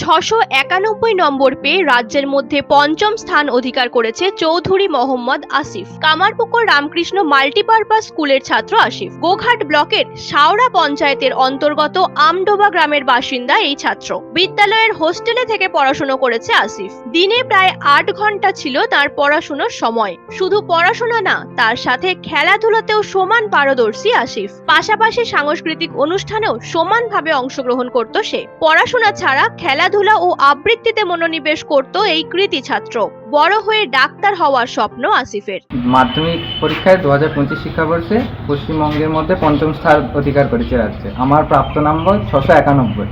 ছশো একানব্বই নম্বর পেয়ে রাজ্যের মধ্যে পঞ্চম স্থান অধিকার করেছে চৌধুরী মোহাম্মদ আসিফ। কামারপুকুর রামকৃষ্ণ মাল্টিপারপাস স্কুলের ছাত্র আসিফ। গোঘাট ব্লকের শাওড়া পঞ্চায়েতের অন্তর্গত আমডোবা গ্রামের বাসিন্দা এই ছাত্র। বিদ্যালয়ের হোস্টেলে থেকে পড়াশুনো করেছে আসিফ। দিনে প্রায় আট ঘণ্টা ছিল তার পড়াশুনোর সময়। শুধু পড়াশোনা না, তার সাথে খেলাধুলাতেও সমান পারদর্শী আসিফ। পাশাপাশি সাংস্কৃতিক অনুষ্ঠানেও সমানভাবে অংশগ্রহণ করত সে। পড়াশোনা ছাড়া খেলাধুলা ও আবৃত্তিতে মনোনিবেশ করত এই কৃতি ছাত্র। বড় হয়ে ডাক্তার হওয়ার স্বপ্ন আসিফের। মাধ্যমিক পরীক্ষায় দু হাজার পঁচিশ শিক্ষাবর্ষে পশ্চিমবঙ্গের মধ্যে পঞ্চম স্থান অধিকার করেছে রাজ্যে। আমার প্রাপ্ত নম্বর ছশো একানব্বই।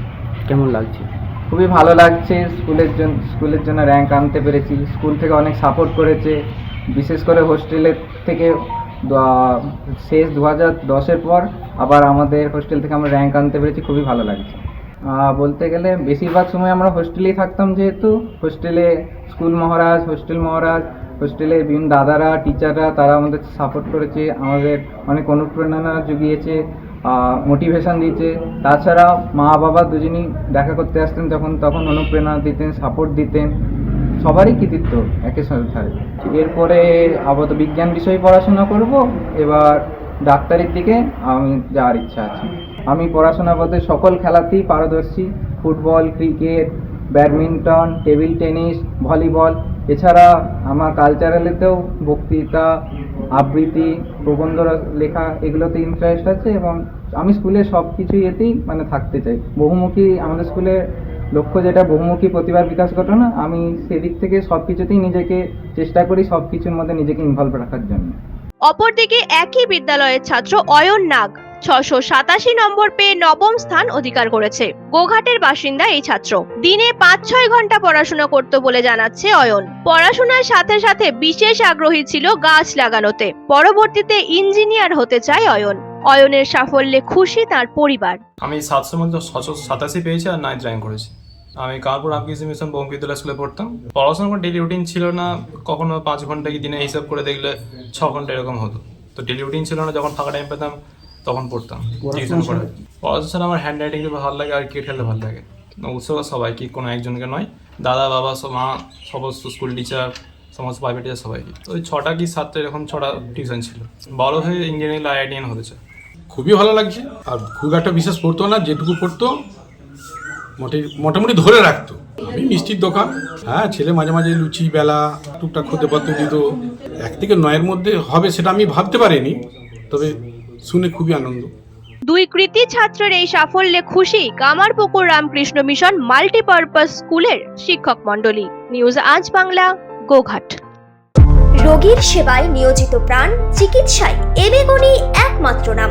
কেমন লাগছে? খুবই ভালো লাগছে। স্কুলের জন্য স্কুলের জন্য র্যাঙ্ক আনতে পেরেছি। স্কুল থেকে অনেক সাপোর্ট করেছে। বিশেষ করে হোস্টেলের থেকে শেষ দু হাজার দশের পর আবার আমাদের হোস্টেল থেকে আমরা র্যাঙ্ক আনতে পেরেছি। খুবই ভালো লাগছে। বলতে গেলে বেশিরভাগ সময় আমরা হোস্টেলেই থাকতাম যেহেতু। হোস্টেলে স্কুল মহারাজ, হোস্টেল মহারাজ, হোস্টেলে বিভিন্ন দাদারা, টিচাররা, তারা আমাদের সাপোর্ট করেছে, আমাদের অনেক অনুপ্রেরণা জুগিয়েছে মোটিভেশন দিয়েছে। তাছাড়া মা বাবা দুজনই দেখা করতে আসতেন তখন তখন অনুপ্রেরণা দিতেন সাপোর্ট দিতেন। সবারই কৃতিত্ব একে সাথে এরপরে আপাতত বিজ্ঞান বিষয়ে পড়াশোনা করব। এবার ডাক্তারির দিকে আমি যাওয়ার ইচ্ছা আছে। আমি পড়াশোনা বলতে সকল খেলাতেই পারদর্শী। Football, cricket, badminton, table tennis, volleyball. এছাড়া আমার কালচারালেতেও বক্তৃতা, আবৃত্তি, প্রবন্ধ লেখা এগুলোতে ইন্টারেস্ট আছে এবং আমি স্কুলে সব কিছুই এতেই মানে থাকতে চাই। বহুমুখী আমাদের স্কুলে লক্ষ্য যেটা, বহুমুখী প্রতিভার বিকাশ ঘটানো, আমি সেদিক থেকে সব কিছুতেই নিজেকে চেষ্টা করি সব কিছুর মধ্যে নিজেকে ইনভলভ রাখার জন্য। অপরদিকে একই বিদ্যালয়ের ছাত্র অয়ন নাগ। ছশো সাতাশি নম্বর পেয়ে নবম স্থান অধিকার করেছে। গোঘাটের বাসিন্দা এই ছাত্র। দিনে পাঁচ ছয় ঘণ্টা পড়াশোনা করত বলে জানাচ্ছে অয়ন। পড়াশোনার সাথে সাথে বিশেষ আগ্রহী ছিল গাছ লাগানোতে। পরবর্তীতে ইঞ্জিনিয়ার হতে চায় অয়ন। অয়নের সাফল্যে খুশি তার পরিবার। আমি সাতশোর মধ্যে ছশো সাতাশি পেয়েছি আর করেছি। আমি কানপুর রামকৃষ্ণ মিশন স্কুলে পড়তাম। কোনো ডেলি রুটিন ছিল না। কখনো পাঁচ ঘণ্টা কি দিনে হিসাব করে দেখলে ছ ঘণ্টা এরকম হতো। তো ডেলি রুটিন ছিল না। যখন ফাঁকা টাইম পেতাম তখন পড়তাম। টিউশন করে পড়াশোনা ছাড়া আমার হ্যান্ড রাইটিং ভালো লাগে আর ক্রিকেট খেলতে ভালো লাগে। উৎসব সবাই কি কোনো একজনকে নয়। দাদা বাবা সব মা সমস্ত স্কুল টিচার সমস্ত প্রাইভেট টিচার সবাইকে। তো ওই ছটা কি সাতটা এরকম ছটা টিউশন ছিল। বড় হয়ে ইঞ্জিনিয়ারিং আইআইটিএন হতে চায় খুবই ভালো লাগছে। আর খুব একটা বিশেষ পড়তো না যেটুকু পড়তো মোটে- মোটামুটি ধরে রাখতো। আমি মিষ্টির দোকান। হ্যাঁ ছেলে মাঝে মাঝে লুচি বেলা টুকটাক খুঁতে পত্র দিত এক থেকে নয়ের মধ্যে হবে সেটা আমি ভাবতে পারিনি। তবে শুনে খুবই আনন্দ। দুই কৃতি ছাত্রের এই সাফল্যে খুশি কামারপুকুর রামকৃষ্ণ মিশন মাল্টিপারপাস স্কুলের শিক্ষক মণ্ডলী। নিউজ আজ বাংলা গোঘাট। রোগীর সেবায় নিয়োজিত প্রাণ চিকিৎসায় এবেগুনি একমাত্র নাম।